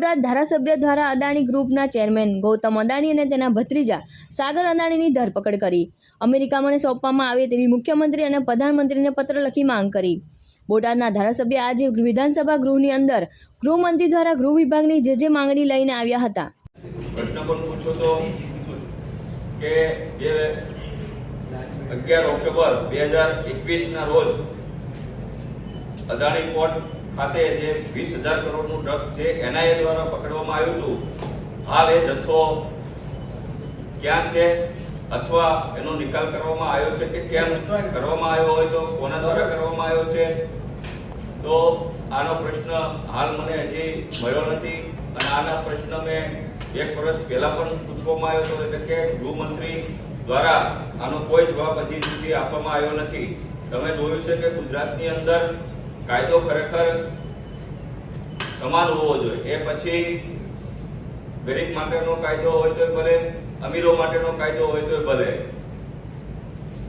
બોટાદ ધારાસભ્ય દ્વારા અદાણી ગ્રુપના ચેરમેન ગૌતમ અદાણી અને તેના ભત્રીજા સાગર અદાણીની ધરપકડ કરી. અમેરિકામાં સોંપવામાં આવે તેવી મુખ્યમંત્રી અને પ્રધાનમંત્રીને પત્ર લખી માંગ કરી. બોટાદના ધારાસભ્ય આજે વિધાનસભા ગૃહની અંદર ગૃહમંત્રી દ્વારા ગૃહ વિભાગની જે જે માંગણી લઈને આવ્યા હતા. પ્રશ્ન પણ પૂછો તો કે જે અગિયાર ઓક્ટોબર બે હજાર રોજ અદાણી પોર્ટ ખાતે જે વીસ હજાર કરોડનું ડ્રગ છે, એનઆઈએ દ્વારા પકડવામાં આવ્યું હતું. હાલ એ જથ્થો ક્યાં છે અથવા એનો નિકાલ કરવામાં આવ્યો છે કે કેમ કરવામાં આવ્યો હોય તો કોના દ્વારા કરવામાં આવ્યો છે? તો આનો પ્રશ્ન હાલ મને હજી મળ્યો નથી અને આના પ્રશ્ન મેં એક વર્ષ પહેલા પણ પૂછવામાં આવ્યો હતો, એટલે કે ગૃહમંત્રી દ્વારા આનો કોઈ જવાબ હજી સુધી આપવામાં આવ્યો નથી. તમે જોયું છે કે ગુજરાતની અંદર કાયદો ખરેખર સમાન હોવો જોઈએ. એ પછી ગરીબ માટેનો કાયદો હોય તો ભલે, અમીરો માટેનો કાયદો હોય તો ભલે.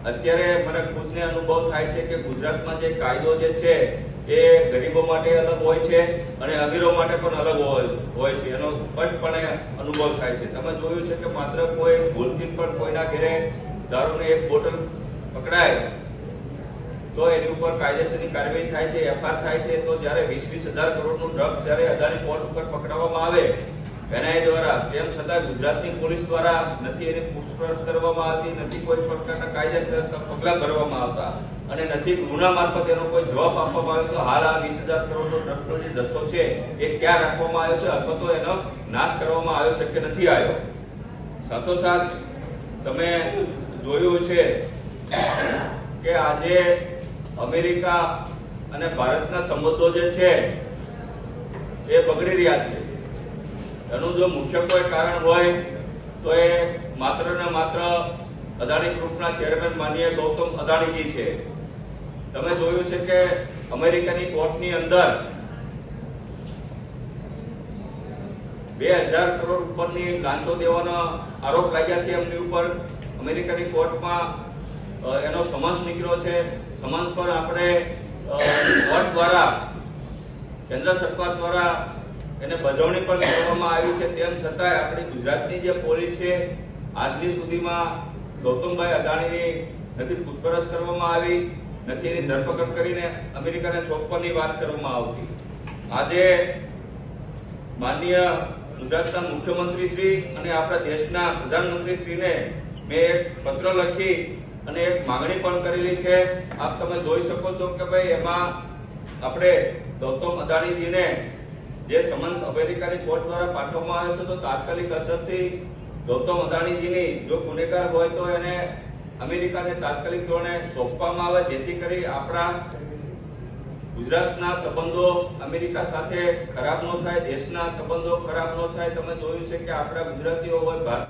અત્યારે મને ખુદને અનુભવ થાય છે કે ગુજરાતમાં જે કાયદો જે છે એ ગરીબો માટે અલગ હોય છે અને અમીરો માટે પણ અલગ હોય છે. એનો સ્પષ્ટપણે અનુભવ થાય છે. તમે જોયું છે કે માત્ર કોઈ ભૂલથી પણ કોઈના ઘરે દારૂની એક બોટલ પકડાય તો એની ઉપર કાયદેસરની કાર્યવાહી થાય છે એફઆર થાય છે. તો જ્યારે વીસ વીસ હજાર કરોડનું ડ્રગ્સ જ્યારે અદાણી પોર્ટ ઉપર પકડાવવામાં આવે, એનઆઈ દ્વારા, તેમ છતાં ગુજરાતની પોલીસ દ્વારા નથી એની પૂછપરછ કરવામાં આવતી, નથી કોઈ પ્રકારના કાયદા પગલાં ભરવામાં આવતા અને નથી ગૃહના મારફત કોઈ જવાબ આપવામાં આવ્યો, તો હાલ આ વીસ હજાર કરોડનો ડ્રગ્સનો જે જથ્થો છે, એ ક્યાં રાખવામાં આવ્યો છે? અથવા તો એનો નાશ કરવામાં આવ્યો છે કે નથી આવ્યો? સાથોસાથ તમે જોયું છે કે આજે અમેરિકા અને ભારતના સંબંધો જે છે, એ બગડી રહ્યા છે. એનું જો મુખ્ય કોઈ કારણ હોય, તો એ માત્ર ને માત્ર અદાણી ગ્રુપના ચેરમેન માનીય ગૌતમ અદાણીજી છે. તમે જોયું છે કે અમેરિકાની કોર્ટની અંદર બે હજાર કરોડ ઉપરની લાંચો દેવાના આરોપ લાગ્યા છે એમની ઉપર. અમેરિકાની કોર્ટમાં એનો સમાસ નીકળ્યો છે. સમાસ પર આપણે વોટ દ્વારા, કેન્દ્ર સરકાર દ્વારા એને બજવણી પણ કરવામાં આવી છે. તેમ છતાંય આપણી ગુજરાતની જે પોલીસ છે, આજની સુધીમાં ગૌતમભાઈ અદાણીની નથી પૂછપરછ કરવામાં આવી, નથી એની ધરપકડ કરીને અમેરિકાને સોંપવાની વાત કરવામાં આવતી. આજે માનનીય ગુજરાતના મુખ્યમંત્રી શ્રી અને આપણા દેશના પ્રધાનમંત્રી શ્રીને મેં એક પત્ર લખી અને એક માંગણી પણ કરેલી છે. આપ તમે જોઈ શકો છો કે ભાઈ એમાં આપણે ગૌતમ અદાણીજીને જે સમન્સ અમેરિકાની કોર્ટ દ્વારા પાઠવવામાં આવ્યો છે, તો તાત્કાલિક અસરથી ગૌતમ અદાણીજીની જો ગુનેગાર હોય તો એને અમેરિકાને તાત્કાલિક ધોરણે સોંપવામાં આવે, જેથી કરી આપણા ગુજરાતના સંબંધો અમેરિકા સાથે ખરાબ ન થાય, દેશના સંબંધો ખરાબ ન થાય. તમે જોયું છે કે આપણા ગુજરાતીઓ હોય, ભારતીય